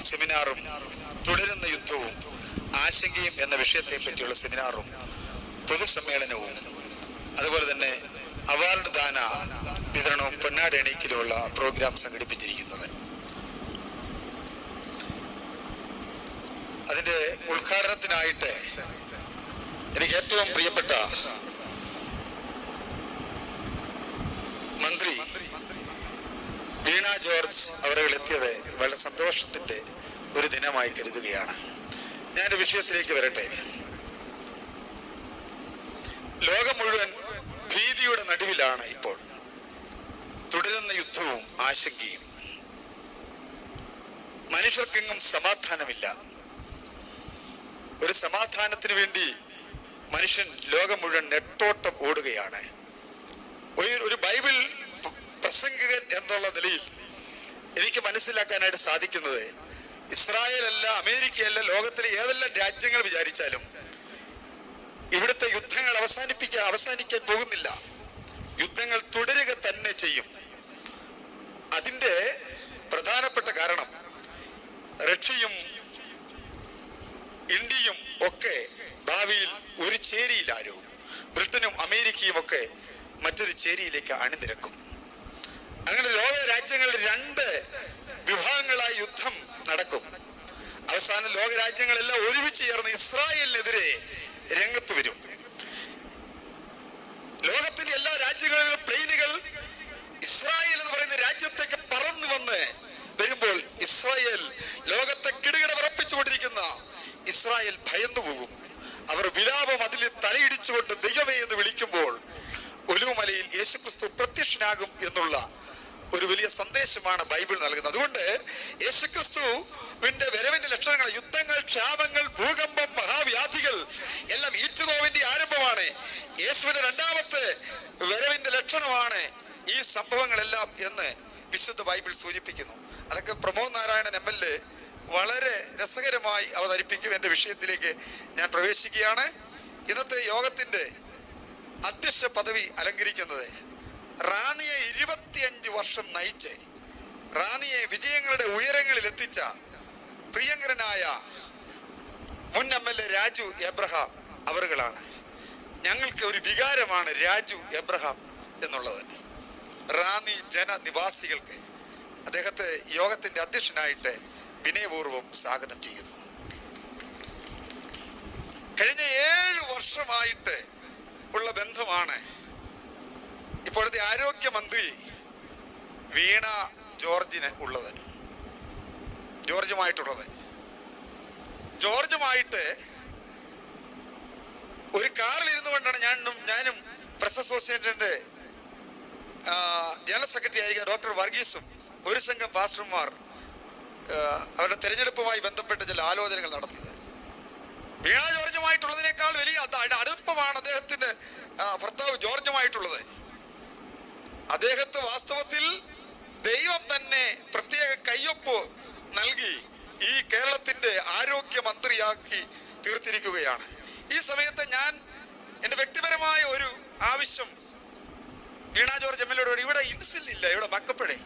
സെമിനാറും തുടരുന്ന യുദ്ധവും ആശങ്കയും എന്ന വിഷയത്തെ പറ്റിയുള്ള സെമിനാറും പൊതുസമ്മേളനവും അതുപോലെ തന്നെ അവാർഡ് ദാന വിതരണവും പൊന്നാട് എണീക്കിലുള്ള പ്രോഗ്രാം സംഘടിപ്പിച്ചിരിക്കുന്നത്. അതിന്റെ ഉദ്ഘാടനത്തിനായിട്ട് എനിക്ക് ഏറ്റവും പ്രിയപ്പെട്ട മന്ത്രി വീണ ജോർജ് അവരുകൾ എത്തിയത് വളരെ സന്തോഷത്തിന്റെ ഒരു ദിനമായി കരുതുകയാണ്. ഞാൻ വിഷയത്തിലേക്ക് വരട്ടെ. ലോകം മുഴുവൻ ഭീതിയുടെ നടുവിലാണ് ഇപ്പോൾ. തുടരുന്ന യുദ്ധവും ആശങ്കയും. മനുഷ്യർക്കെങ്ങും സമാധാനമില്ല. ഒരു സമാധാനത്തിന് വേണ്ടി മനുഷ്യൻ ലോകം മുഴുവൻ നെട്ടോട്ടം ഓടുകയാണ് ഒരു ഒരു ബൈബിൾ പ- പ്രസംഗകൻ എന്നുള്ള നിലയിൽ എനിക്ക് മനസ്സിലാക്കാനായിട്ട് സാധിക്കുന്നത് ഇസ്രായേൽ അല്ല അമേരിക്കയല്ല ലോകത്തിലെ ഏതെല്ലാം രാജ്യങ്ങൾ വിചാരിച്ചാലും ഇവിടുത്തെ യുദ്ധങ്ങൾ അവസാനിപ്പിക്കാൻ അവസാനിക്കാൻ പോകുന്നില്ല. യുദ്ധങ്ങൾ തുടരുക തന്നെ ചെയ്യും. അതിന്റെ പ്രധാനപ്പെട്ട കാരണം റഷ്യയും ഇന്ത്യയും ഒക്കെ ഭാവിയിൽ ഒരു ചേരിയിലാരും ബ്രിട്ടനും അമേരിക്കയും ഒക്കെ മറ്റൊരു ചേരിയിലേക്ക് അണിനിരക്കും. അങ്ങനെ ലോക രാജ്യങ്ങളിൽ രണ്ട് വിഭാഗങ്ങളായി യുദ്ധം നടക്കും. അവസാനം ലോക രാജ്യങ്ങളെല്ലാം ഒരുമിച്ച് ചേർന്ന് ഇസ്രായേലിനെതിരെ രംഗത്ത് സൂചിപ്പിക്കുന്നു. അതൊക്കെ Pramod Narayanan M L A വളരെ രസകരമായി അവതരിപ്പിക്കും എന്റെ വിഷയത്തിലേക്ക് ഞാൻ പ്രവേശിക്കുകയാണ്. ഇന്നത്തെ യോഗത്തിന്റെ അധ്യക്ഷ പദവി അലങ്കരിക്കുന്നത് റാണിയെ ഇരുപത്തിയഞ്ച് വർഷം നയിച്ച് റാണിയെ വിജയങ്ങളുടെ ഉയരങ്ങളിൽ എത്തിച്ച പ്രിയങ്കരനായ മുൻ M L A Raju Abraham അവറുകളാണ് ഞങ്ങൾക്ക് ഒരു വികാരമാണ് രാജു എബ്രഹാം എന്നുള്ളത്. റാണി ജനനിവാസികൾക്ക് അദ്ദേഹത്തെ യോഗത്തിന്റെ അധ്യക്ഷനായിട്ട് വിനയപൂർവം സ്വാഗതം ചെയ്യുന്നു. കഴിഞ്ഞ ഏഴ് വർഷമായിട്ട് ഉള്ള ബന്ധമാണ് ഇപ്പോഴത്തെ ആരോഗ്യമന്ത്രി വീണ ജോർജിന് ഉള്ളത്. ജോർജുമായിട്ടുള്ളത്. ജോർജുമായിട്ട് ഒരു കാറിൽ ഇരുന്നു കൊണ്ടാണ് ഞാനും ഞാനും പ്രസ് അസോസിയേറ്റിന്റെ ജനറൽ സെക്രട്ടറി ആയിരിക്കുന്ന ഡോക്ടർ വർഗീസും ഒരു സംഘം പാസ്റ്റർമാർ അവരുടെ തെരഞ്ഞെടുപ്പുമായി ബന്ധപ്പെട്ട് ചില ആലോചനകൾ നടത്തിയത്. വീണ ജോർജുമായിട്ടുള്ളതിനേക്കാൾ വലിയ അടുപ്പമാണ് അദ്ദേഹത്തിന്റെ ഭർത്താവ് ജോർജുമായിട്ടുള്ളത് അദ്ദേഹത്തെ വാസ്തവത്തിൽ ദൈവം തന്നെ പ്രത്യേക കയ്യൊപ്പ് നൽകി ഈ കേരളത്തിന്റെ ആരോഗ്യ മന്ത്രിയാക്കി തീർത്തിരിക്കുകയാണ്. ഈ സമയത്ത് ഞാൻ എന്റെ വ്യക്തിപരമായ ഒരു ആവശ്യം വീണ ജോർജ് എം എൽ ഇവിടെ ഇൻസിൽ ഇല്ല ഇവിടെ മക്കപ്പഴേ.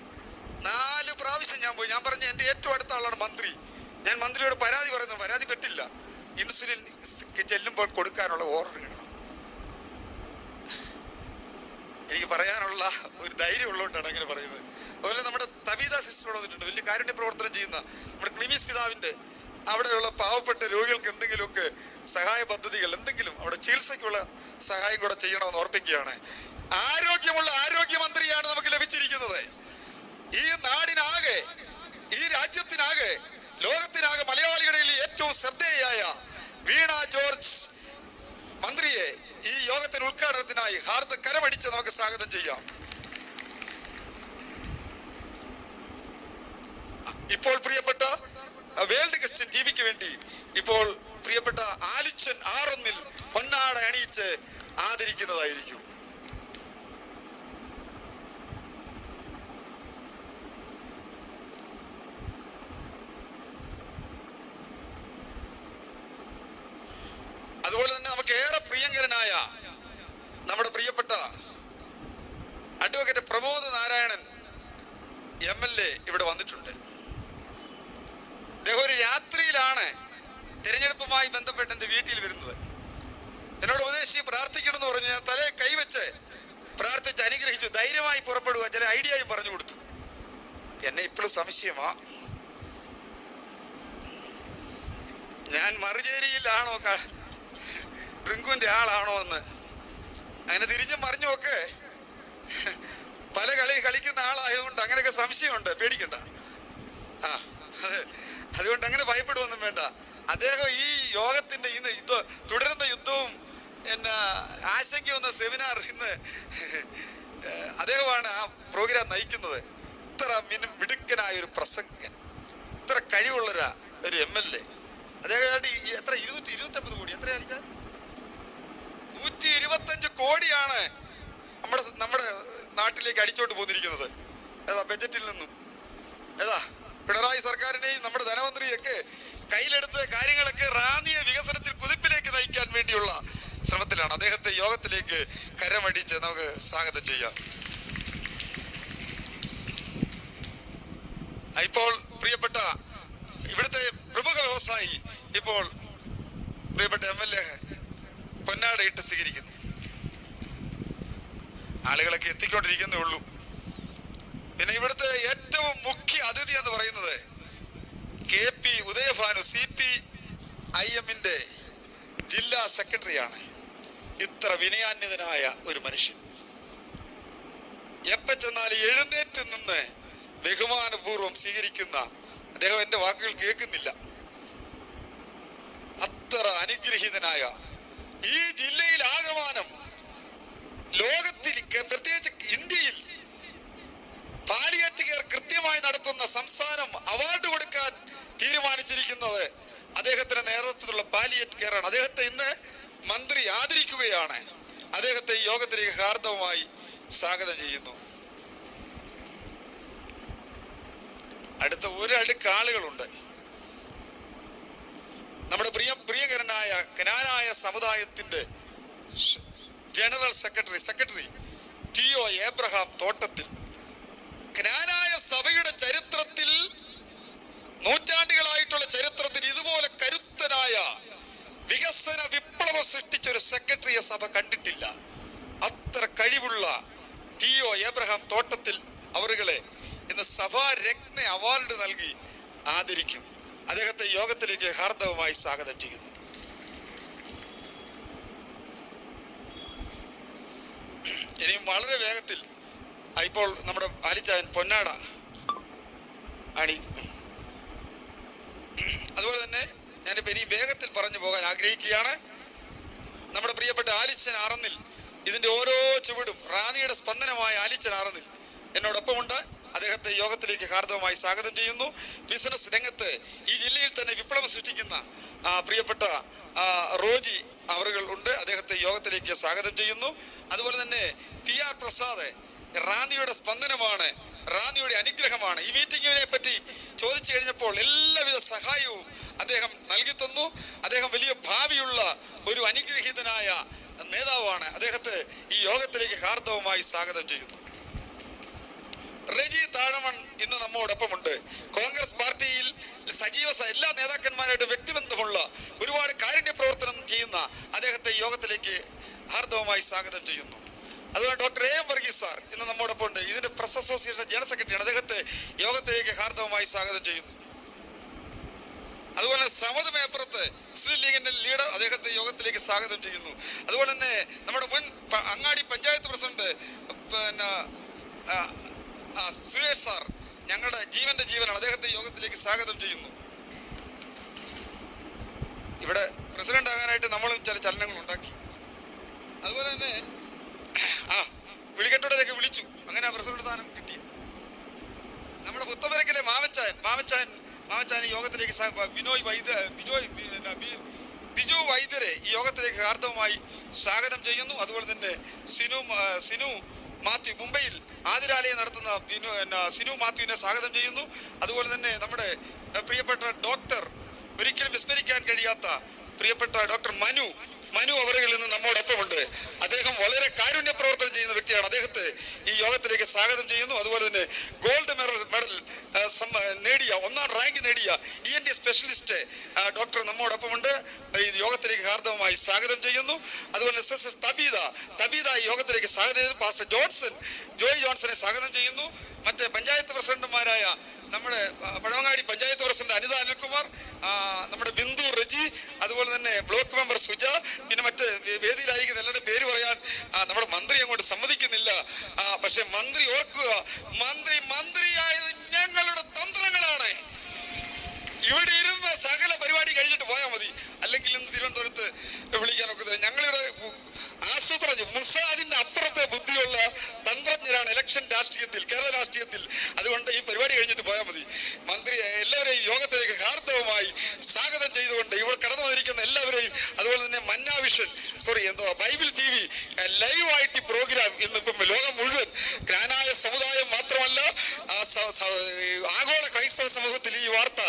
സംശയമാ. ഞാൻ മറുചേരിയിലാണോ റിങ്കുവിന്റെ ആളാണോ എന്ന്. അങ്ങനെ തിരിഞ്ഞു മറിഞ്ഞു ഒക്കെ പല കളി കളിക്കുന്ന ആളായതുകൊണ്ട് അങ്ങനെയൊക്കെ സംശയമുണ്ട്. പേടിക്കണ്ട. ആ അതെ അതുകൊണ്ട് അങ്ങനെ ഭയപ്പെടുവൊന്നും വേണ്ട. അദ്ദേഹം ഈ യോഗത്തിന്റെ ഇന്ന് യുദ്ധ തുടരുന്ന യുദ്ധവും എന്നാ ആശങ്കയൊന്ന സെമിനാർ ഇന്ന് അദ്ദേഹമാണ് ആ പ്രോഗ്രാം നയിക്കുന്നത്. ഇത്ര മിടുക്കനായ ഒരു പ്രസംഗൻ. ഇത്ര കഴിവുള്ള ഒരു- എം എൽ എ. അദ്ദേഹം എത്ര ഇരുന്നൂറ്റി ഇരുന്നൂറ്റമ്പത് കോടി എത്രയാണ് നൂറ്റി ഇരുപത്തഞ്ച് കോടിയാണ് നമ്മുടെ നമ്മുടെ നാട്ടിലേക്ക് അടിച്ചോണ്ട് പോന്നിരിക്കുന്നത്. ഏതാ ബജറ്റിൽ നിന്നും. ഏതാ പിണറായി സർക്കാരിനെയും നമ്മുടെ ധനമന്ത്രിയൊക്കെ കയ്യിലെടുത്ത് കാര്യങ്ങളൊക്കെ റാന്നിയ വികസനത്തിൽ കുതിപ്പിലേക്ക് നയിക്കാൻ വേണ്ടിയുള്ള ശ്രമത്തിലാണ്. അദ്ദേഹത്തെ യോഗത്തിലേക്ക് കരമടിച്ച് നമുക്ക് സ്വാഗതം ചെയ്യാം. ഇപ്പോൾ പ്രിയപ്പെട്ട ഇവിടുത്തെ പ്രമുഖ വ്യവസായി ഇപ്പോൾ പ്രിയപ്പെട്ട എം എൽ എ പൊന്നാട ഇട്ട് സ്വീകരിക്കുന്നു. ആളുകളൊക്കെ എത്തിക്കൊണ്ടിരിക്കുന്നേ ഉള്ളൂ. പിന്നെ ഇവിടുത്തെ ഏറ്റവും മുഖ്യ അതിഥി എന്ന് പറയുന്നത് K P Udayabhanu C P I എമ്മിന്റെ ജില്ലാ സെക്രട്ടറിയാണ്. ഇത്ര വിനയാന്യതനായ ഒരു മനുഷ്യൻ. എപ്പ ചെന്നാൽ എഴുന്നേറ്റ് നിന്ന് ബഹുമാനപൂർവം സ്വീകരിക്കുന്ന അദ്ദേഹം എന്റെ വാക്കുകൾ കേൾക്കുന്നില്ല. അത്ര അനുഗ്രഹീതനായ ഈ ജില്ലയിൽ ആകമാനം ലോകത്തിൽ പ്രത്യേകിച്ച് ഇന്ത്യയിൽ പാലിയേറ്റ് കെയർ കൃത്യമായി നടത്തുന്ന സംസ്ഥാനം അവാർഡ് കൊടുക്കാൻ തീരുമാനിച്ചിരിക്കുന്നത് അദ്ദേഹത്തിന്റെ നേതൃത്വത്തിലുള്ള പാലിയേറ്റ് ആണ് അദ്ദേഹത്തെ ഇന്ന് മന്ത്രി ആദരിക്കുകയാണ്. അദ്ദേഹത്തെ ഈ യോഗത്തിലേക്ക് ഹാർദവമായി സ്വാഗതം ചെയ്യുന്നു. അടുത്ത ഒരടുക്ക് ആളുകളുണ്ട്. നമ്മുടെ പ്രിയ പ്രിയകരനായ കനാനായ സമുദായത്തിന്റെ general secretary secretary T O Abraham Thottathil ജ്ഞാനായ സഭയുടെ ചരിത്രത്തിൽ നൂറ്റാണ്ടുകളായിട്ടുള്ള ചരിത്രത്തിൽ ഇതുപോലെ കരുത്തനായ വികസന വിപ്ലവം സൃഷ്ടിച്ച ഒരു സെക്രട്ടറിയെ സഭ കണ്ടിട്ടില്ല. അത്ര കഴിവുള്ള ടി ഒ ഏബ്രഹാം തോട്ടത്തിൽ അവരുകളെ ഇന്ന് സഭാരത്ന അവാർഡ് നൽകി ആദരിക്കും. അദ്ദേഹത്തെ യോഗത്തിലേക്ക് ഹാർദവമായി സ്വാഗതം ചെയ്യുന്നു. ഇനിയും വളരെ വേഗത്തിൽ ഇപ്പോൾ നമ്മുടെ ആലിച്ചായൻ പൊന്നാട അണി അതുപോലെ തന്നെ ഞാനിപ്പോ ഇനി വേഗത്തിൽ പറഞ്ഞു പോകാൻ ആഗ്രഹിക്കുകയാണ്. നമ്മുടെ പ്രിയപ്പെട്ട ആലിച്ചൻ ആറന്നിൽ ഇതിന്റെ ഓരോ ചുവടും റാണിയുടെ സ്പന്ദനമായ ആലിച്ചൻ ആറന്നിൽ എന്നോടൊപ്പമുണ്ട്. അദ്ദേഹത്തെ യോഗത്തിലേക്ക് ഹാർദവമായി സ്വാഗതം ചെയ്യുന്നു. ബിസിനസ് രംഗത്ത് ഈ ജില്ലയിൽ തന്നെ വിപ്ലവം സൃഷ്ടിക്കുന്ന പ്രിയപ്പെട്ട റോജി അവറുകൾ ഉണ്ട്. അദ്ദേഹത്തെ യോഗത്തിലേക്ക് സ്വാഗതം ചെയ്യുന്നു. അതുപോലെ തന്നെ പി ആർ പ്രസാദ് റാന്നിയുടെ സ്പന്ദനമാണ് റാന്നിയുടെ അനുഗ്രഹമാണ്. ഈ മീറ്റിങ്ങിനെ പറ്റി ചോദിച്ചു കഴിഞ്ഞപ്പോൾ എല്ലാവിധ സഹായവും അദ്ദേഹം നൽകി തന്നു. അദ്ദേഹം വലിയ ഭാവിയുള്ള ഒരു അനുഗ്രഹീതനായ നേതാവാണ്. അദ്ദേഹത്തെ ഈ യോഗത്തിലേക്ക് ഹാർദവമായി സ്വാഗതം ചെയ്യുന്നു. റെജി താഴമൺ ഇന്ന് നമ്മോടൊപ്പമുണ്ട്. കോൺഗ്രസ് പാർട്ടിയിൽ സജീവ എല്ലാ നേതാക്കന്മാരായിട്ട് വ്യക്തിബന്ധമുള്ള ഒരുപാട് കാരുണ്യ പ്രവർത്തനം ചെയ്യുന്ന അദ്ദേഹത്തെ യോഗത്തിലേക്ക് ഹാർദവമായി സ്വാഗതം ചെയ്യുന്നു. അതുപോലെ doctor A M Varghese sir ഇന്ന് നമ്മോടൊപ്പം ഉണ്ട് ഇതിന്റെ പ്രസ് അസോസിയേഷൻ ജനറൽ സെക്രട്ടറിയാണ്. അദ്ദേഹത്തെ യോഗത്തിലേക്ക് ഹാർദവമായി സ്വാഗതം ചെയ്യുന്നു. അതുപോലെ സമത് മേപ്പുറത്ത് മുസ്ലിം ലീഗിന്റെ ലീഡർ അദ്ദേഹത്തെ യോഗത്തിലേക്ക് സ്വാഗതം ചെയ്യുന്നു. അതുപോലെ തന്നെ നമ്മുടെ മുൻ അങ്ങാടി പഞ്ചായത്ത് പ്രസിഡന്റ് പിന്നെ സുരേഷ് സാർ ഞങ്ങളുടെ ജീവന്റെ ജീവനാണ്. അദ്ദേഹത്തെ യോഗത്തിലേക്ക് സ്വാഗതം ചെയ്യുന്നു. ഇവിടെ പ്രസിഡന്റ് ആകാനായിട്ട് നമ്മളും ചില ചലനങ്ങൾ ഉണ്ടാക്കി. അതുപോലെ തന്നെ ആ വിളികെട്ടോടൊക്കെ വിളിച്ചു. അങ്ങനെ ആ പ്രസിഡന്റ് സ്ഥാനം കിട്ടി. നമ്മുടെ പുത്തമരക്കിലെ മാമച്ചാൻ മാമച്ചാൻ മാമച്ചാൻ യോഗത്തിലേക്ക് വിനോയ് വൈദ്യ ബിജോയ് ബിജു വൈദ്യരെ ഈ യോഗത്തിലേക്ക് ഹാർദവമായി സ്വാഗതം ചെയ്യുന്നു. അതുപോലെ തന്നെ സിനു സിനു മാത്യു മുംബൈയിൽ ആതിരാലയം നടത്തുന്ന ബിനു സിനു മാത്യുവിനെ സ്വാഗതം ചെയ്യുന്നു. അതുപോലെ തന്നെ നമ്മുടെ പ്രിയപ്പെട്ട ഡോക്ടർ ഒരിക്കലും വിസ്മരിക്കാൻ കഴിയാത്ത പ്രിയപ്പെട്ട ഡോക്ടർ മനു മനു അവറുകളിൽ നിന്ന് നമ്മോടൊപ്പമുണ്ട് അദ്ദേഹം വളരെ കാരുണ്യ പ്രവർത്തനം ചെയ്യുന്ന വ്യക്തിയാണ്. അദ്ദേഹത്തെ ഈ യോഗത്തിലേക്ക് സ്വാഗതം ചെയ്യുന്നു. അതുപോലെ തന്നെ ഗോൾഡ് മെഡൽ മെഡൽ നേടിയ ഒന്നാം റാങ്ക് നേടിയ E N T specialist doctor നമ്മോടൊപ്പമുണ്ട് ഈ യോഗത്തിലേക്ക് ഹാർദവമായി സ്വാഗതം ചെയ്യുന്നു. അതുപോലെ സിസ്റ്റർ തബീത തബീത ഈ യോഗത്തിലേക്ക് സ്വാഗതം ചെയ്യുന്നു. പാസ്റ്റർ ജോൺസൺ ജോയ് ജോൺസനെ സ്വാഗതം ചെയ്യുന്നു. മറ്റ് പഞ്ചായത്ത് പ്രസിഡന്റുമാരായ നമ്മുടെ പഴവങ്ങാടി പഞ്ചായത്ത് പ്രസിഡന്റ് അനിത അനിൽകുമാർ നമ്മുടെ ബിന്ദു റജി അതുപോലെ തന്നെ ബ്ലോക്ക് മെമ്പർ സുജ പിന്നെ മറ്റ് വേദിയിലായിരിക്കുന്ന എല്ലാവരുടെ പേര് പറയാൻ നമ്മുടെ മന്ത്രി അങ്ങോട്ട് സമ്മതിക്കുന്നില്ല. പക്ഷെ മന്ത്രി ഓർക്കുക മന്ത്രി മന്ത്രിയായത് ഞങ്ങളുടെ തന്ത്രങ്ങളാണ്. ഇവിടെ ഇരുന്ന് സകല പരിപാടി കഴിഞ്ഞിട്ട് പോയാൽ മതി. അല്ലെങ്കിൽ ഇന്ന് തിരുവനന്തപുരത്ത് വിളിക്കാൻ ഒക്കെ ഞങ്ങളുടെ ആസൂത്രണം മുസാദിന്റെ അപ്പുറത്തെ ബുദ്ധിയുള്ള തന്ത്രജ്ഞരാണ് ഇലക്ഷൻ രാഷ്ട്രീയത്തിൽ കേരള രാഷ്ട്രീയത്തിൽ. അതുകൊണ്ട് ഈ പരിപാടി കഴിഞ്ഞിട്ട് പോയാൽ മതി. മന്ത്രി എല്ലാവരെയും യോഗത്തിലേക്ക് ഹാർദവുമായി സ്വാഗതം ചെയ്തുകൊണ്ട് ഇവിടെ കടന്നു വന്നിരിക്കുന്ന എല്ലാവരെയും അതുപോലെ തന്നെ മന്നാവിഷൻ സോറി എന്തോ ബൈബിൾ ടി വി ലൈവായിട്ട് പ്രോഗ്രാം ഇന്നിപ്പം ലോകം മുഴുവൻ ഗ്രാനായ സമുദായം മാത്രമല്ല ആഗോള ക്രൈസ്തവ സമൂഹത്തിൽ ഈ വാർത്ത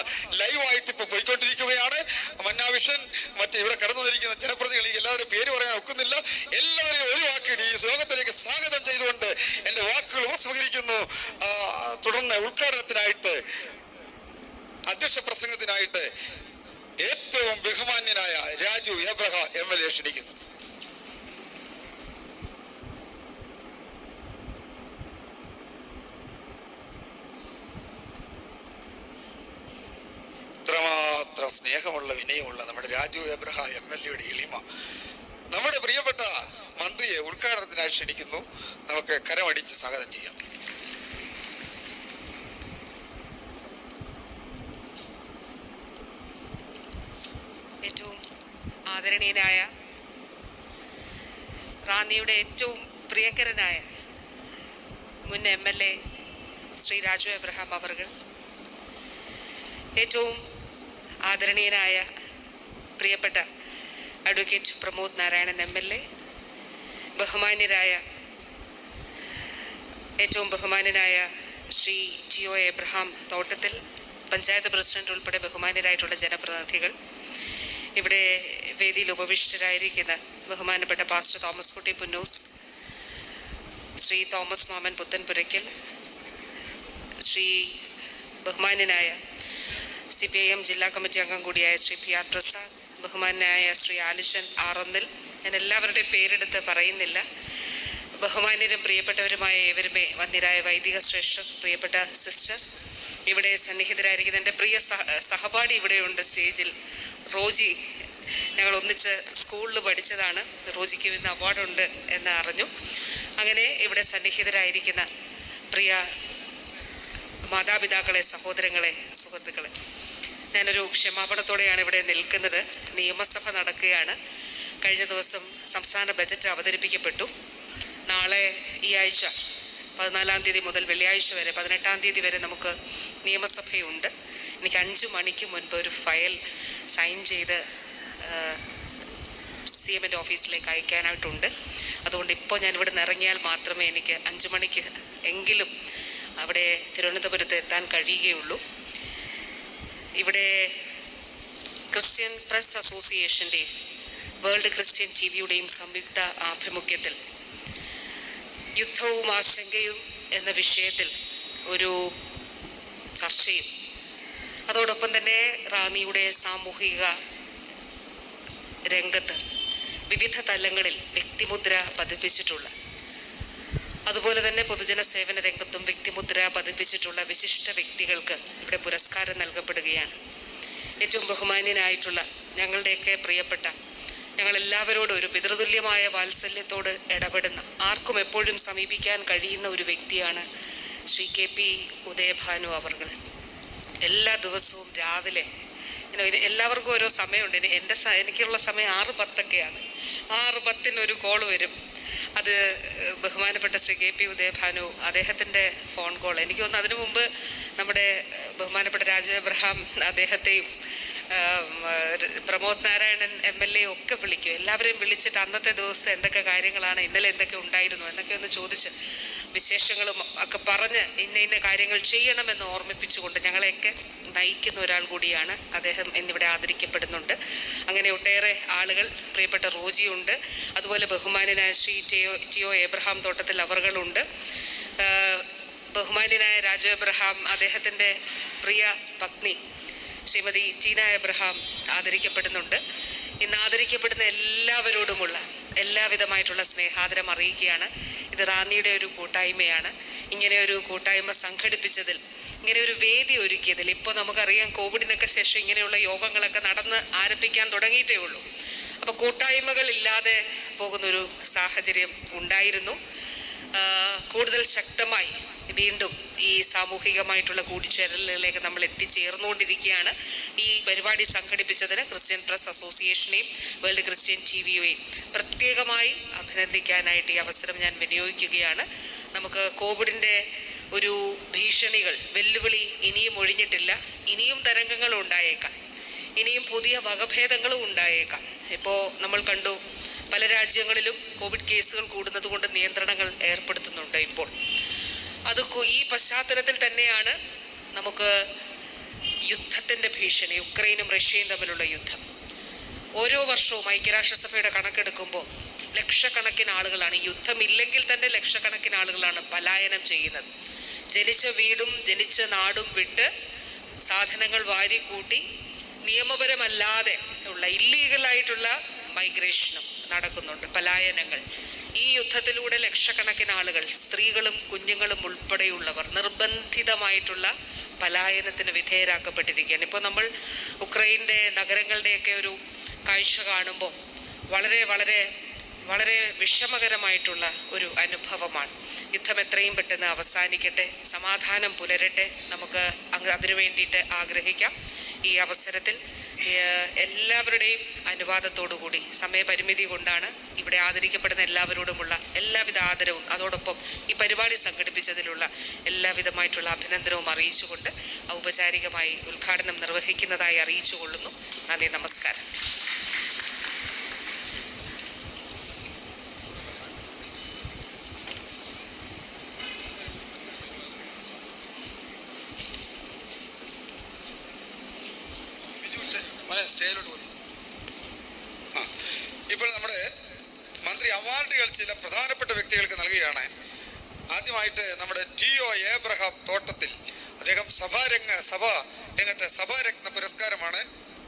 ലൈവായിട്ട് ഇപ്പൊ പോയിക്കൊണ്ടിരിക്കുകയാണ്. മന്നാവിഷൻ മറ്റേ ഇവിടെ കടന്നു വന്നിരിക്കുന്ന ജനപ്രതിനിധികൾ എല്ലാവരുടെ പേര് പറയാൻ ഒക്കുന്നില്ല. എല്ലാവരെയും ഒരു ഈ യോഗത്തിലേക്ക് സ്വാഗതം ചെയ്തുകൊണ്ട് എന്റെ വാക്കുകൾ ഉപസ്വീകരിക്കുന്നു തുടർന്ന് ഉദ്ഘാടനത്തിനായിട്ട് അധ്യക്ഷ പ്രസംഗത്തിനായിട്ട് ഏറ്റവും ബഹുമാന്യനായ Raju Abraham M L A ക്ഷണിക്കുന്നു ഇത്രമാത്രം സ്നേഹമുള്ള വിനയമുള്ള നമ്മുടെ രാജു എബ്രഹ എം എൽ എയുടെ എളിമ നമ്മുടെ പ്രിയപ്പെട്ട മന്ത്രിയെ ഉദ്ഘാടനത്തിനായി ക്ഷണിക്കുന്നു നമുക്ക് കരമടിച്ച് സ്വാഗതം ചെയ്യാം. ഏറ്റവും ആദരണീയനായ റാന്നിയുടെ ഏറ്റവും പ്രിയങ്കരനായ മുൻ M L A Shri Raju Abraham അവർ ഏറ്റവും ആദരണീയനായ പ്രിയപ്പെട്ട advocate Pramod Narayanan M L A ബഹുമാന്യരായ ഏറ്റവും ബഹുമാനനായ ശ്രീ ഒ എബ്രഹാം തോട്ടത്തിൽ പഞ്ചായത്ത് പ്രസിഡന്റ് ഉൾപ്പെടെ ബഹുമാനരായിട്ടുള്ള ജനപ്രതിനിധികൾ ഇവിടെ വേദിയിൽ ഉപവിഷ്ടരായിരിക്കുന്ന ബഹുമാനപ്പെട്ട പാസ്റ്റർ തോമസ് കുട്ടി പുന്നൂസ് ശ്രീ തോമസ് മാമൻ പുത്തൻപുരയ്ക്കൽ ശ്രീ ബഹുമാനനായ സി പി ഐ എം ജില്ലാ കമ്മിറ്റി അംഗം കൂടിയായ ശ്രീ പി ആർ പ്രസാദ് ബഹുമാനായ ശ്രീ ആലിഷൻ ആറൊന്നിൽ. ഞാൻ എല്ലാവരുടെയും പേരെടുത്ത് പറയുന്നില്ല. ബഹുമാന്യരും പ്രിയപ്പെട്ടവരുമായ ഏവരുമേ വന്യരായ വൈദിക ശ്രേഷ്ഠ പ്രിയപ്പെട്ട സിസ്റ്റർ ഇവിടെ സന്നിഹിതരായിരിക്കുന്ന എന്റെ പ്രിയ സഹ സഹപാഠി ഇവിടെയുണ്ട് സ്റ്റേജിൽ. റോജി ഞങ്ങൾ ഒന്നിച്ച് സ്കൂളിൽ പഠിച്ചതാണ്. റോജിക്ക് ഇന്ന് അവാർഡുണ്ട് എന്ന് അറിഞ്ഞു. അങ്ങനെ ഇവിടെ സന്നിഹിതരായിരിക്കുന്ന പ്രിയ മാതാപിതാക്കളെ സഹോദരങ്ങളെ സുഹൃത്തുക്കളെ ഞാനൊരു ക്ഷമാപണത്തോടെയാണ് ഇവിടെ നിൽക്കുന്നത്. നിയമസഭ നടക്കുകയാണ്. കഴിഞ്ഞ ദിവസം സംസ്ഥാന ബജറ്റ് അവതരിപ്പിക്കപ്പെട്ടു. നാളെ ഈ ആഴ്ച പതിനാലാം തീയതി മുതൽ വെള്ളിയാഴ്ച വരെ പതിനെട്ടാം തീയതി വരെ നമുക്ക് നിയമസഭയുണ്ട്. എനിക്ക് അഞ്ച് മണിക്ക് മുൻപ് ഒരു ഫയൽ സൈൻ ചെയ്ത് സി എമ്മിന്റെ ഓഫീസിലേക്ക് അയക്കാനായിട്ടുണ്ട്. അതുകൊണ്ട് ഇപ്പോൾ ഞാൻ ഇവിടെ നിന്ന് ഇറങ്ങിയാൽ മാത്രമേ എനിക്ക് അഞ്ച് മണിക്ക് എങ്കിലും അവിടെ തിരുവനന്തപുരത്ത് എത്താൻ കഴിയുകയുള്ളൂ. ഇവിടെ ക്രിസ്ത്യൻ പ്രസ് അസോസിയേഷന്റെയും വേൾഡ് ക്രിസ്ത്യൻ ടി വിയുടെയും സംയുക്ത ആഭിമുഖ്യത്തിൽ യുദ്ധവും ആശങ്കയും എന്ന വിഷയത്തിൽ ഒരു ചർച്ചയും. അതോടൊപ്പം തന്നെ റാന്നിയുടെ സാമൂഹിക രംഗത്ത് വിവിധ തലങ്ങളിൽ വ്യക്തിമുദ്ര പതിപ്പിച്ചിട്ടുള്ള അതുപോലെ തന്നെ പൊതുജന സേവന രംഗത്തും വ്യക്തിമുദ്ര പതിപ്പിച്ചിട്ടുള്ള വിശിഷ്ട വ്യക്തികൾക്ക് ഇവിടെ പുരസ്കാരം നൽകപ്പെടുകയാണ്. ഏറ്റവും ബഹുമാന്യനായിട്ടുള്ള ഞങ്ങളുടെയൊക്കെ പ്രിയപ്പെട്ട ഞങ്ങൾ എല്ലാവരോടും ഒരു പിതൃതുല്യമായ വാത്സല്യത്തോട് ഇടപെടുന്ന. ആർക്കും എപ്പോഴും സമീപിക്കാൻ കഴിയുന്ന ഒരു വ്യക്തിയാണ് ശ്രീ കെ പി ഉദയഭാനു അവർകൾ. എല്ലാ ദിവസവും രാവിലെ എല്ലാവർക്കും ഓരോ സമയമുണ്ട്. എന്റെ എനിക്കുള്ള സമയം ആറ് പത്തൊക്കെയാണ്. ആറ് പത്തിന് ഒരു കോൾ വരും. അത് ബഹുമാനപ്പെട്ട ശ്രീ കെ പി ഉദയഭാനു അദ്ദേഹത്തിന്റെ ഫോൺ കോൾ എനിക്ക് തോന്നുന്നു അതിനു മുമ്പ് നമ്മുടെ ബഹുമാനപ്പെട്ട രാജു എബ്രഹാം അദ്ദേഹത്തെയും Pramod Narayanan M L A ഒക്കെ വിളിക്കും. എല്ലാവരെയും വിളിച്ചിട്ട് അന്നത്തെ ദിവസത്തെ എന്തൊക്കെ കാര്യങ്ങളാണ് ഇന്നലെ എന്തൊക്കെ ഉണ്ടായിരുന്നു എന്നൊക്കെ ഒന്ന് ചോദിച്ച് വിശേഷങ്ങളും ഒക്കെ പറഞ്ഞ് ഇന്ന ഇന്ന കാര്യങ്ങൾ ചെയ്യണമെന്ന് ഓർമ്മിപ്പിച്ചുകൊണ്ട് ഞങ്ങളെയൊക്കെ നയിക്കുന്ന ഒരാൾ കൂടിയാണ് അദ്ദേഹം എന്നിവിടെ ആദരിക്കപ്പെടുന്നുണ്ട്. അങ്ങനെ ഒട്ടേറെ ആളുകൾ പ്രിയപ്പെട്ട റോജിയുണ്ട് അതുപോലെ ബഹുമാനനായ ശ്രീ ടിയോ ടിയോ എബ്രഹാം തോട്ടത്തിൽ അവറുകളുണ്ട്. ബഹുമാനനായ രാജു എബ്രഹാം അദ്ദേഹത്തിന്റെ പ്രിയ പത്നി ശ്രീമതി ടീന എബ്രഹാം ആദരിക്കപ്പെടുന്നുണ്ട്. ഇന്ന് ആദരിക്കപ്പെടുന്ന എല്ലാവരോടുമുള്ള എല്ലാവിധമായിട്ടുള്ള സ്നേഹാദരം അറിയിക്കുകയാണ്. ഇത് റാന്നിയുടെ ഒരു കൂട്ടായ്മയാണ്. ഇങ്ങനെ ഒരു കൂട്ടായ്മ സംഘടിപ്പിച്ചതിൽ ഇങ്ങനെ ഒരു വേദി ഒരുക്കിയതിൽ ഇപ്പോൾ നമുക്കറിയാം കോവിഡിനൊക്കെ ശേഷം ഇങ്ങനെയുള്ള യോഗങ്ങളൊക്കെ നടന്ന് ആരംഭിക്കാൻ തുടങ്ങിയിട്ടേ ഉള്ളൂ. അപ്പോൾ കൂട്ടായ്മകൾ ഇല്ലാതെ പോകുന്നൊരു സാഹചര്യം ഉണ്ടായിരുന്നു. കൂടുതൽ ശക്തമായി വീണ്ടും ഈ സാമൂഹികമായിട്ടുള്ള കൂടിച്ചേരലുകളിലേക്ക് നമ്മൾ എത്തിച്ചേർന്നുകൊണ്ടിരിക്കുകയാണ്. ഈ പരിപാടി സംഘടിപ്പിച്ചതിന് ക്രിസ്ത്യൻ പ്രസ് അസോസിയേഷനെയും വേൾഡ് ക്രിസ്ത്യൻ ടി വിയെയും പ്രത്യേകമായി അഭിനന്ദിക്കാനായിട്ട് ഈ അവസരം ഞാൻ വിനിയോഗിക്കുകയാണ്. നമുക്ക് കോവിഡിന്റെ ഒരു ഭീഷണികൾ വെല്ലുവിളി ഇനിയും ഒഴിഞ്ഞിട്ടില്ല. ഇനിയും തരംഗങ്ങൾ ഉണ്ടായേക്കാം. ഇനിയും പുതിയ വകഭേദങ്ങളും ഉണ്ടായേക്കാം. ഇപ്പോൾ നമ്മൾ കണ്ടു പല രാജ്യങ്ങളിലും കോവിഡ് കേസുകൾ കൂടുന്നത് കൊണ്ട് നിയന്ത്രണങ്ങൾ ഏർപ്പെടുത്തുന്നുണ്ട് ഇപ്പോൾ. അത് ഈ പശ്ചാത്തലത്തിൽ തന്നെയാണ് നമുക്ക് യുദ്ധത്തിന്റെ ഭീഷണി യുക്രൈനും റഷ്യയും തമ്മിലുള്ള യുദ്ധം. ഓരോ വർഷവും ഐക്യരാഷ്ട്രസഭയുടെ കണക്കെടുക്കുമ്പോൾ ലക്ഷക്കണക്കിന് ആളുകളാണ് യുദ്ധമില്ലെങ്കിൽ തന്നെ ലക്ഷക്കണക്കിന് ആളുകളാണ് പലായനം ചെയ്യുന്നത്. ജനിച്ച വീടും ജനിച്ച നാടും വിട്ട് സാധനങ്ങൾ വാരി കൂട്ടി നിയമപരമല്ലാതെ ഉള്ള ഇല്ലീഗലായിട്ടുള്ള മൈഗ്രേഷനും നടക്കുന്നുണ്ട് പലായനങ്ങൾ. ഈ യുദ്ധത്തിലൂടെ ലക്ഷക്കണക്കിന് ആളുകൾ സ്ത്രീകളും കുഞ്ഞുങ്ങളും ഉൾപ്പെടെയുള്ളവർ നിർബന്ധിതമായിട്ടുള്ള പലായനത്തിന് വിധേയരാക്കപ്പെട്ടിരിക്കുകയാണ്. ഇപ്പോൾ നമ്മൾ ഉക്രൈന്റെ നഗരങ്ങളുടെയൊക്കെ ഒരു കാഴ്ച കാണുമ്പോൾ വളരെ വളരെ വളരെ വിഷമകരമായിട്ടുള്ള ഒരു അനുഭവമാണ്. യുദ്ധം എത്രയും പെട്ടെന്ന് അവസാനിക്കട്ടെ സമാധാനം പുലരട്ടെ നമുക്ക് അതിനു വേണ്ടിയിട്ട് ആഗ്രഹിക്കാം ഈ അവസരത്തിൽ. എല്ലാവരുടെയും അനുവാദത്തോടു കൂടി സമയപരിമിതി കൊണ്ടാണ് ഇവിടെ ആദരിക്കപ്പെടുന്ന എല്ലാവരോടുമുള്ള എല്ലാവിധ ആദരവും അതോടൊപ്പം ഈ പരിപാടി സംഘടിപ്പിച്ചതിലുള്ള എല്ലാവിധമായിട്ടുള്ള അഭിനന്ദനവും അറിയിച്ചുകൊണ്ട് ഔപചാരികമായി ഉദ്ഘാടനം നിർവഹിക്കുന്നതായി അറിയിച്ചു കൊള്ളുന്നു നന്ദി നമസ്കാരം മോനെ സ്റ്റേജിലോട്ട് വന്നു ആ ഇപ്പോൾ നമ്മുടെ മന്ത്രി അവാർഡുകൾ ചില പ്രധാനപ്പെട്ട വ്യക്തികൾക്ക് നൽകുകയാണ് ആദ്യമായിട്ട് നമ്മുടെ ടി ഒ ഏബ്രഹാം തോട്ടത്തിൽ അദ്ദേഹം സഭാരംഗ സഭ രംഗത്തെ സഭാരത്ന പുരസ്കാരമാണ്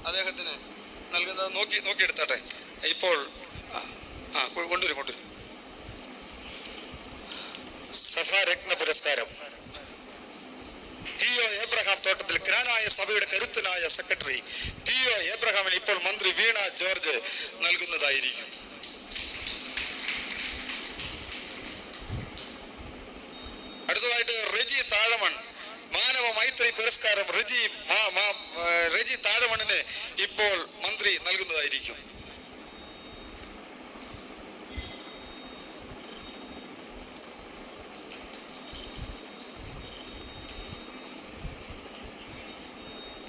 അദ്ദേഹത്തിന് നൽകുന്നത്? നോക്കി നോക്കിയെടുത്തട്ടെ. ഇപ്പോൾ ആ, കൊണ്ടുവരും കൊണ്ടുവരും. സഭാരത്ന പുരസ്കാരം. ടി ഒ ഏബ്രഹാം തോട്ടത്തിൽ ഗ്രാനായ സഭയുടെ കരുത്തനായ സെക്രട്ടറി ടി ഒ എബ്രഹാമിന് ഇപ്പോൾ മന്ത്രി വീണ ജോർജ് നൽകുന്നതായിരിക്കും. അടുത്തതായിട്ട് റെജി താഴമൺ. മാനവ മൈത്രി പുരസ്കാരം റെജി റെജി താഴമണിന് ഇപ്പോൾ മന്ത്രി നൽകുന്നതായിരിക്കും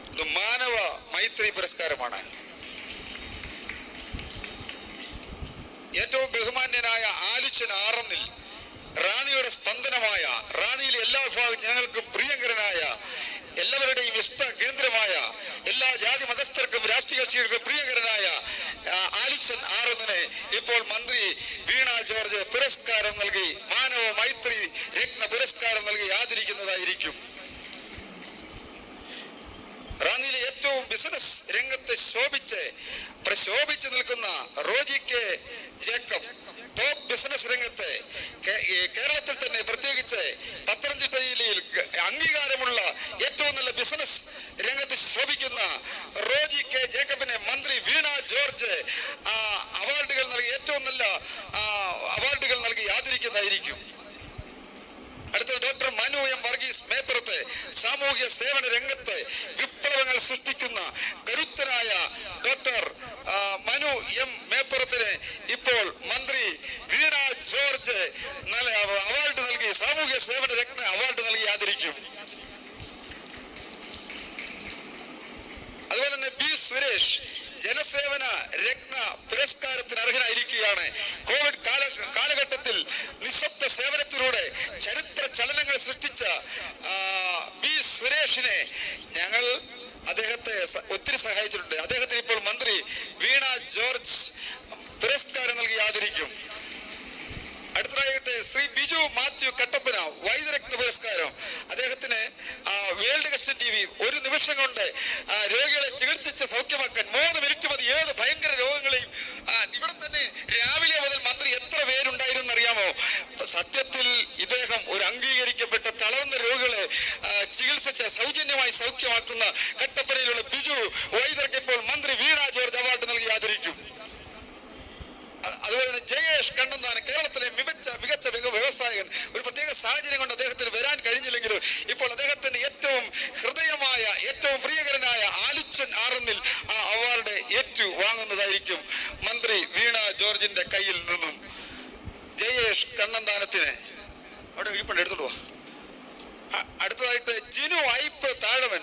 ഇത് മാനവ മൈത്രി പുരസ്കാരമാണ് ഏറ്റവും ബഹുമാന്യനായ ആലുച്ചൻ ആറന്നിൽ റാന്നിയുടെ സ്പന്ദനമായ റാന്നിയിലെ എല്ലാ വിഭാഗം ജനങ്ങൾക്കും പ്രിയങ്കരനായ എല്ലാവരുടെയും ഇഷ്ട കേന്ദ്രമായ എല്ലാ ജാതി മതസ്ഥർക്കും രാഷ്ട്രീയ കക്ഷികൾക്കും പ്രിയങ്കരനായ ആലിച്ചൻ ആറുന്നിന് ഇപ്പോൾ മന്ത്രി വീണ ജോർജ് പുരസ്കാരം നൽകി മാനവ മൈത്രി രത്ന പുരസ്കാരം നൽകി ആദരിക്കുന്നതായിരിക്കും. റാന്നിയിലെ ഏറ്റവും ബിസിനസ് രംഗത്തെ ശോഭിച്ച് പ്രശോഭിച്ചു നിൽക്കുന്ന Roji K Jacob top business രംഗത്തെ കേരളത്തിൽ തന്നെ പ്രത്യേകിച്ച് പത്തനംതിട്ട ജില്ലയിൽ അംഗീകാരമുള്ള ഏറ്റവും നല്ല ബിസിനസ് രംഗത്ത് ശോഭിക്കുന്ന റോജി കെ ജേക്കബിനെ മന്ത്രി വീണ ജോർജ് അവാർഡുകൾ നൽകി ഏറ്റവും നല്ല അവാർഡുകൾ നൽകി ആദരിക്കുന്നതായിരിക്കും അടുത്തത് ഡോക്ടർ മനു എം വർഗീസ് മേപ്പുറത്തെ സാമൂഹ്യ സേവന രംഗത്ത് വിപ്ലവങ്ങൾ സൃഷ്ടിക്കുന്ന കരുത്തനായ ഡോക്ടർ മനു എം മേപ്പുറത്തിന് ഇപ്പോൾ മന്ത്രി വീണ ജോർജ് അവാർഡ് നൽകി സാമൂഹ്യ സേവന രത്ന അവാർഡ് നൽകി ആദരിക്കും അതുപോലെ തന്നെ ബി സുരേഷ് ജനസേവന രത്ന പുരസ്കാരത്തിന് അർഹനായിരിക്കുകയാണ്. കോവിഡ് കാല കാലഘട്ടത്തിൽ നിശബ്ദ സേവനത്തിലൂടെ ചരിത്ര ചലനങ്ങൾ സൃഷ്ടിച്ച ബി സുരേഷിനെ ഞങ്ങൾ അദ്ദേഹത്തെ ഒത്തിരി സഹായിച്ചിട്ടുണ്ട്. അദ്ദേഹത്തിന് ഇപ്പോൾ മന്ത്രി വീണ ജോർജ് പുരസ്കാരം നൽകി ആദരിക്കും. അടുത്ത അടുത്തതായിട്ട് ശ്രീ ബിജു മാത്യു കട്ടപ്പന വൈദ്യരത്ന പുരസ്കാരം അദ്ദേഹത്തിന് വേൾഡ് കസ്റ്റൻ ടി വി ഒരു നിമിഷം കൊണ്ട് രോഗികളെ ചികിത്സിച്ച് സൗഖ്യമാക്കാൻ മൂന്ന് മിനിറ്റ് മതി. ഏത് ഭയങ്കര രോഗങ്ങളെയും ഇവിടെ തന്നെ രാവിലെ മുതൽ മന്ത്രി എത്ര പേരുണ്ടായിരുന്നു അറിയാമോ? സത്യത്തിൽ ഇദ്ദേഹം ഒരു അംഗീകരിക്കപ്പെട്ട തളർന്ന രോഗികളെ ചികിത്സിച്ച് സൗജന്യമായി സൗഖ്യമാക്കുന്ന കട്ടപ്പനയിലുള്ള ബിജു വൈദ്യർക്ക് ഇപ്പോൾ മന്ത്രി വീണ ജോർജ് അവാർഡ് നൽകി ആദരിക്കും. അതുപോലെ തന്നെ ജയേഷ് കണ്ണന്താണ് കേരളത്തിലെ മികച്ച മികച്ച വ്യവസായകൻ. ഒരു പ്രത്യേക സാഹചര്യം കൊണ്ട് അദ്ദേഹത്തിന് വരാൻ കഴിഞ്ഞില്ലെങ്കിലും ഇപ്പോൾ അദ്ദേഹത്തിന്റെ ഏറ്റവും ഹൃദയമായ ഏറ്റവും പ്രിയകരനായ ആലുച്ചൻ ആറുന്നിൽ ആ അവാർഡ് ഏറ്റു വാങ്ങുന്നതായിരിക്കും മന്ത്രി വീണ ജോർജിന്റെ കയ്യിൽ നിന്നും. ജയേഷ് കണ്ണന്താനത്തിന്. അവിടെ ഇരിപ്പുണ്ട് എടുത്തോ അടുത്തതായിട്ട് ജിനു ഐപ്പ് താഴവൻ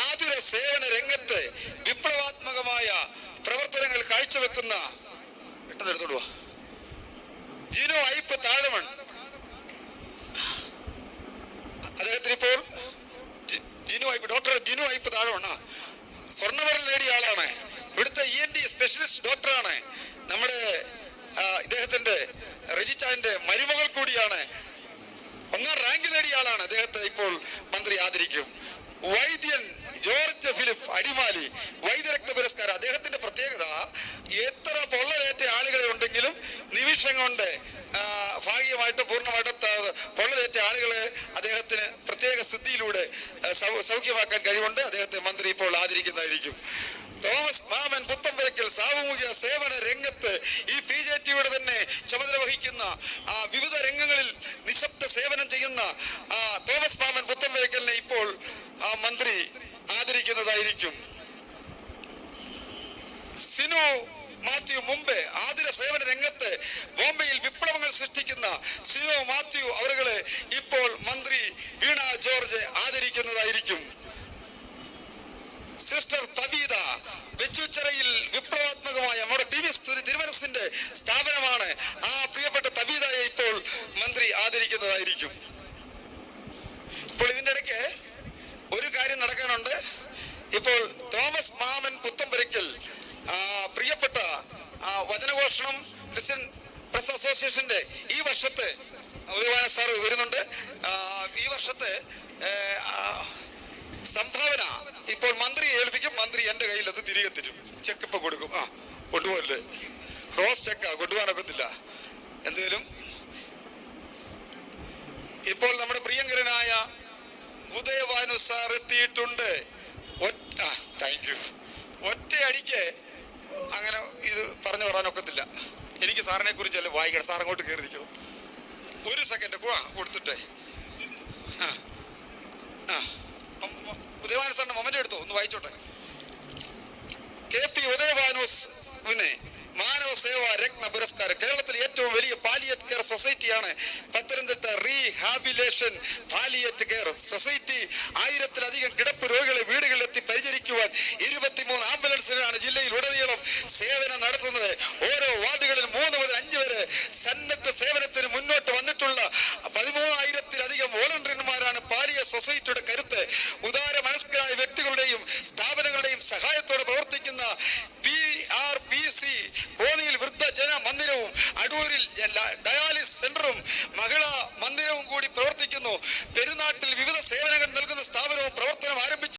ആതുര സേവന രംഗത്ത് വിപ്ലവാത്മകമായ പ്രവർത്തനങ്ങൾ കാഴ്ചവെക്കുന്ന പെട്ടെന്ന് ജിനു ഐപ്പ് താഴവൻ അദ്ദേഹത്തിന് ഇപ്പോൾ ജി- ജിനു ഐപ്പ് ഡോക്ടർ ജിനു ഐപ്പ് താഴവണ്ണ സ്വർണ മെഡൽ നേടിയ ആളാണ് ഇവിടുത്തെ ഇ എൻ ഡി സ്പെഷ്യലിസ്റ്റ് ഡോക്ടറാണ് നമ്മുടെ ആ, ഇദ്ദേഹത്തിന്റെ റജിച്ചാന്റെ മരുമകൾ കൂടിയാണ് ഒന്നാം റാങ്ക് നേടിയ ആളാണ് അദ്ദേഹത്തെ ഇപ്പോൾ മന്ത്രി ആദരിക്കും വൈദ്യൻ ജോർജ് ഫിലിപ്പ് അടിമാലി വൈദ്യരക്ത പുരസ്കാരം അദ്ദേഹത്തിന്റെ പ്രത്യേകത എത്ര പൊള്ളലേറ്റ ആളുകളെ ഉണ്ടെങ്കിലും നിമിഷം കൊണ്ട് ആ, ഭാഗികമായിട്ട് പൂർണമായിട്ട് ത- പൊള്ളലേറ്റ ആളുകളെ അദ്ദേഹത്തിന് പ്രത്യേക സിദ്ധിയിലൂടെ ആ, സൗ- സൗഖ്യമാക്കാൻ കഴിവുണ്ട് അദ്ദേഹത്തെ മന്ത്രി ഇപ്പോൾ ആദരിക്കുന്നതായിരിക്കും തോമസ് മാമൻ പുത്തമ്പരക്കൽ സാമൂഹിക സേവന രംഗത്ത് ഈ പി ജെ ടിയുടെ തന്നെ ചുമതല വഹിക്കുന്ന ആ, വിവിധ രംഗങ്ങളിൽ നിശബ്ദ സേവനം ചെയ്യുന്ന ആ, തോമസ് മാമൻ പുത്തമ്പരക്കലിനെ ഇപ്പോൾ ആ മന്ത്രി ആദരിക്കുന്നതായിരിക്കും. സിനു മാത്യു മുമ്പ് ആതുര സേവന രംഗത്ത് ബോംബെയിൽ വിപ്ലവങ്ങൾ സൃഷ്ടിക്കുന്ന സിനു മാത്യു അവരുകളെ ഇപ്പോൾ മന്ത്രി വീണ ജോർജ് ആദരിക്കുന്നതായിരിക്കും. സിസ്റ്റർ തബീത വെച്ചുച്ചിറയിൽ വിപ്ലവാത്മകമായ നമ്മുടെ ടി വി തിരുവനസിന്റെ സ്ഥാപനമാണ്. ആ പ്രിയപ്പെട്ട തബീതയെ ഇപ്പോൾ മന്ത്രി ആദരിക്കുന്നതായിരിക്കും. ഇപ്പോൾ ഇതിന്റെ ഇടയ്ക്ക് ഒരു കാര്യം നടക്കാനുണ്ട്. ഇപ്പോൾ തോമസ് മാമൻ പുത്തമ്പരക്കൽ ആ, പ്രിയപ്പെട്ട വചനഘോഷണം ക്രിസ്ത്യൻ പ്രസ് അസോസിയേഷന്റെ ഈ വർഷത്തെ ഉദയവാന സാർ വരുന്നുണ്ട്. ഈ വർഷത്തെ സംഭാവന ഇപ്പോൾ മന്ത്രി ഏൽപ്പിക്കും മന്ത്രി എന്റെ കയ്യിൽ അത് തിരികെ തരും. ചെക്ക് ഇപ്പൊ കൊടുക്കും. ആ കൊണ്ടുപോകല്ലേ? ക്രോസ് ചെക്കാ കൊണ്ടുപോകാനൊക്കത്തില്ല എന്തേലും ഇപ്പോൾ നമ്മുടെ പ്രിയങ്കരനായ ഉദയവാനു സാർ എത്തിയിട്ടുണ്ട്. ഒറ്റ താങ്ക് യു ഒറ്റയടിക്ക് അങ്ങനെ ഇത് പറഞ്ഞു പറയാനൊക്കത്തില്ല എനിക്ക് സാറിനെ കുറിച്ചല്ലേ വായിക്കണം. സാർ അങ്ങോട്ട് കയറി നിൽക്കണം ഒരു സെക്കൻഡ് പോവാ കൊടുത്തിട്ടെ ആ ആ മ- ഉദയഭാനു സാറിന്റെ മൊമെന്റ് എടുത്തോ? ഒന്ന് വായിച്ചോട്ടെ. കെ പി ഉദയഭാനുവിനെ മാനവ സേവാ രത്ന പുരസ്കാരം. കേരളത്തിലെ ഏറ്റവും വലിയ palliative care സൊസൈറ്റിയാണ് Pathanamthitta rehabilitation palliative care society ആയിരത്തിലധികം കിടപ്പ് രോഗികളെ വീടുകളിലെത്തി പരിചരിക്കുവാൻ ഇരുപത്തിമൂന്ന് ആംബുലൻസുകളാണ് ജില്ലയിൽ ഉടനീളം സേവനം നടത്തുന്നത്. ഓരോ വാർഡുകളിൽ മൂന്ന് മുതൽ അഞ്ച് വരെ സന്നദ്ധ സേവനത്തിന് മുന്നോട്ട് വന്നിട്ടുള്ള വളരെയധികം വോളണ്ടിയർമാരാണ് പാലിയ സൊസൈറ്റിയുടെ കരുത്ത്. ഉദാര മനസ്കരായ വ്യക്തികളുടെയും സ്ഥാപനങ്ങളുടെയും സഹായത്തോടെ പ്രവർത്തിക്കുന്ന പി ആർ പി സി കോന്നിയിൽ വൃദ്ധജന മന്ദിരവും അടൂരിൽ ഡയാലിസ് സെന്ററും മഹിളാ മന്ദിരവും കൂടി പ്രവർത്തിക്കുന്നു. പെരുന്നാട്ടിൽ വിവിധ സേവനങ്ങൾ നൽകുന്ന സ്ഥാപനവും പ്രവർത്തനം ആരംഭിച്ചു.